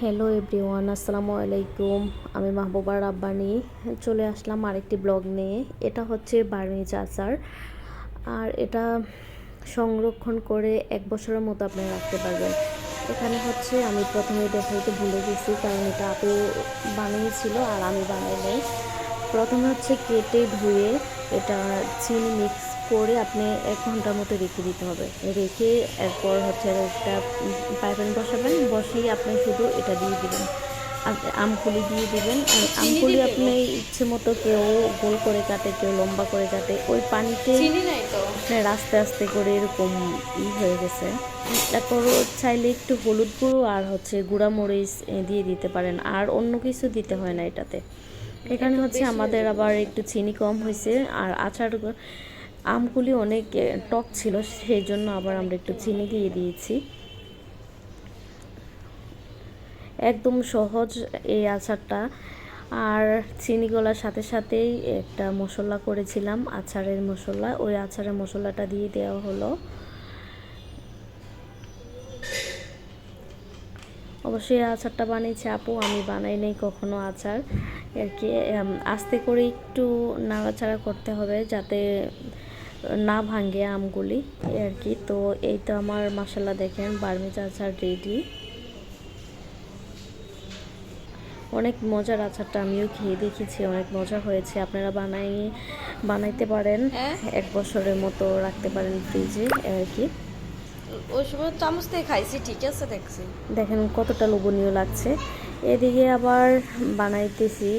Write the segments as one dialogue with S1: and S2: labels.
S1: Hello everyone আসসালামু আলাইকুম। আমি মাহবুবা রাব্বানি। চলে আসলাম আরেকটি ব্লগ নিয়ে। এটা হচ্ছে বার্মিজ আচার আর এটা সংরক্ষণ করে এক বছরের মতো আপনি রাখতে পারবেন। এখানে হচ্ছে আমি প্রথমে দেখাইতে ভুলে গেছি, কারণ এটা আপু বানিয়েছিল আর আমি বানাই নাই। প্রথমে হচ্ছে কেটে ধুয়ে এটা চিনি মিক্স করে আপনি এক ঘণ্টার মতো রেখে দিতে হবে। রেখে এরপর হচ্ছে একটা পাইপেন বসাবেন বসিয়ে আপনি শুধু এটা দিয়ে দিবেন। আমকুলি দিয়ে দিবেন। আর আমকুলি আপনি ইচ্ছে মতো কেউ গোল করে কাটে কেউ লম্বা করে কাটে ওই পানিতে আপনার আস্তে আস্তে করে এরকম ই হয়ে গেছে। তারপর চাইলে একটু হলুদ গুঁড়ো আর হচ্ছে গুঁড়া মরিচ দিয়ে দিতে পারেন। আর অন্য কিছু দিতে হয় না এটাতে। এখানে হচ্ছে আমাদের আবার একটু চিনি কম হয়েছে। আর আচার আমগুলি অনেক টক ছিল, সেই জন্য আবার আমরা একটু চিনি দিয়ে দিয়েছি। একদম সহজ এই আচারটা। আর চিনি গলার সাথে সাথেই একটা মশলা করেছিলাম, আচারের মশলা। ওই আচারের মশলাটা দিয়ে দেওয়া হলো। অবশ্যই আচারটা বানিয়েছে আপু, আমি বানাই নাই কখনো আচার। আর কি আস্তে করে একটু নাড়াচাড়া করতে হবে যাতে না ভাঙে আমগুলি এই আর কি। তো এই তো আমার মশলা দেখেন বার্মিজ আচার রেডি। অনেক মজার আচারটা আমিও খেয়ে দেখেছি অনেক মজা হয়েছে। আপনারা বানাই বানাইতে পারেন
S2: হ্যাঁ।
S1: এক বছরের মতো রাখতে পারেন ফ্রিজে আর কি।
S2: ওই সময় চামচ দিয়ে খাইছি ঠিক আছে দেখছি।
S1: দেখেন কতটা লোভনীয় লাগছে। এদিকে আবার বানাইতেছি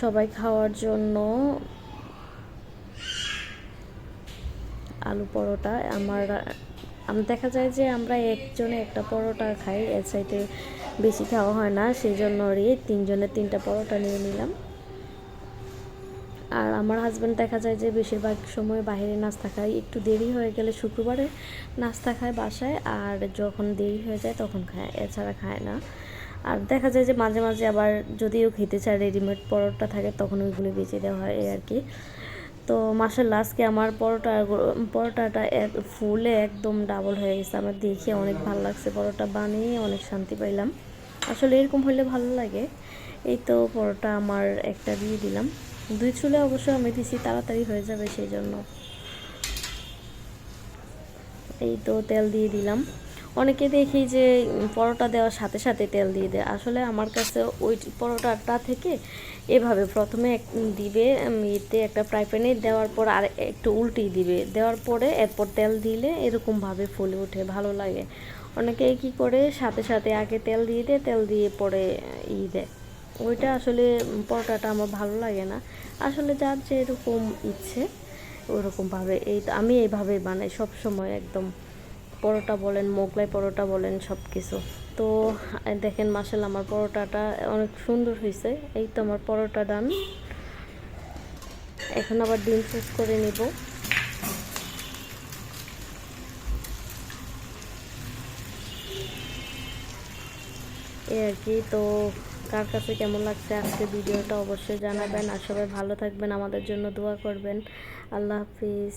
S1: সবাই খাওয়ার জন্য আলু পরোটা। আমার, আম, দেখা যায় যে আমরা একজনে একটা পরোটা খাই, এর সাইডে বেশি খাওয়া হয় না সেই জন্য তিনজনে তিনটা পরোটা নিয়ে নিলাম। আর আমার হাজব্যান্ড দেখা যায় যে বেশিরভাগ সময় বাইরে নাস্তা খায়, একটু দেরি হয়ে গেলে শুক্রবারে নাস্তা খায় বাসায়, আর যখন দেরি হয়ে যায় তখন খায়, এছাড়া খায় না। আর দেখা যায় যে মাঝে মাঝে আবার যদিও খেতে চায় রেডিমেড পরোটা থাকে, তখন ওইগুলো বেঁচে দেওয়া হয় আর কি। তো মাসের লাস্টকে আমার পরোটা পরোটাটা ফুলে একদম ডাবল হয়ে গেছে। আমার দেখে অনেক ভালো লাগছে পরোটা বানিয়ে, অনেক শান্তি পাইলাম। আসলে এরকম হলে ভালো লাগে। এই তো পরোটা আমার একটা দিয়ে দিলাম। দুই চুলে অবশ্য আমি দিছি, তাড়াতাড়ি হয়ে যাবে সেই জন্য। এই তো তেল দিয়ে দিলাম। অনেকে দেখি যে পরোটা দেওয়ার সাথে সাথে তেল দিয়ে দেয়। আসলে আমার কাছে ওই পরোটাটা থেকে এভাবে প্রথমে দিবে ইতে একটা ফ্রাই প্যানে দেওয়ার পর আর একটু উল্টিয়ে দিবে। দেওয়ার পরে এরপর তেল দিলে এরকমভাবে ফুলে ওঠে, ভালো লাগে। অনেকে কি করে, সাথে সাথে আগে তেল দিয়ে দেয়, তেল দিয়ে পরে, ই দেয়। ওইটা আসলে পরোটাটা আমার ভালো লাগে না। আসলে যার যে এরকম ইচ্ছে, ওরকমভাবে এই, আমি এইভাবেই বানাই সব সময় একদম। পরোটা বলেন, মোগলাই পরোটা বলেন সব কিছু তো দেখেন মাসাল আমার পরোটাটা অনেক সুন্দর হয়েছে এই তো আমার পরোটা ডান। এখন আবার ডিম ফ্রেশ করে নিব। এই আর কি, তো কার কাছে কেমন লাগছে আজকে ভিডিওটা অবশ্যই জানাবেন। আর সবাই ভালো থাকবেন, আমাদের জন্য দোয়া করবেন। আল্লাহ হাফিজ।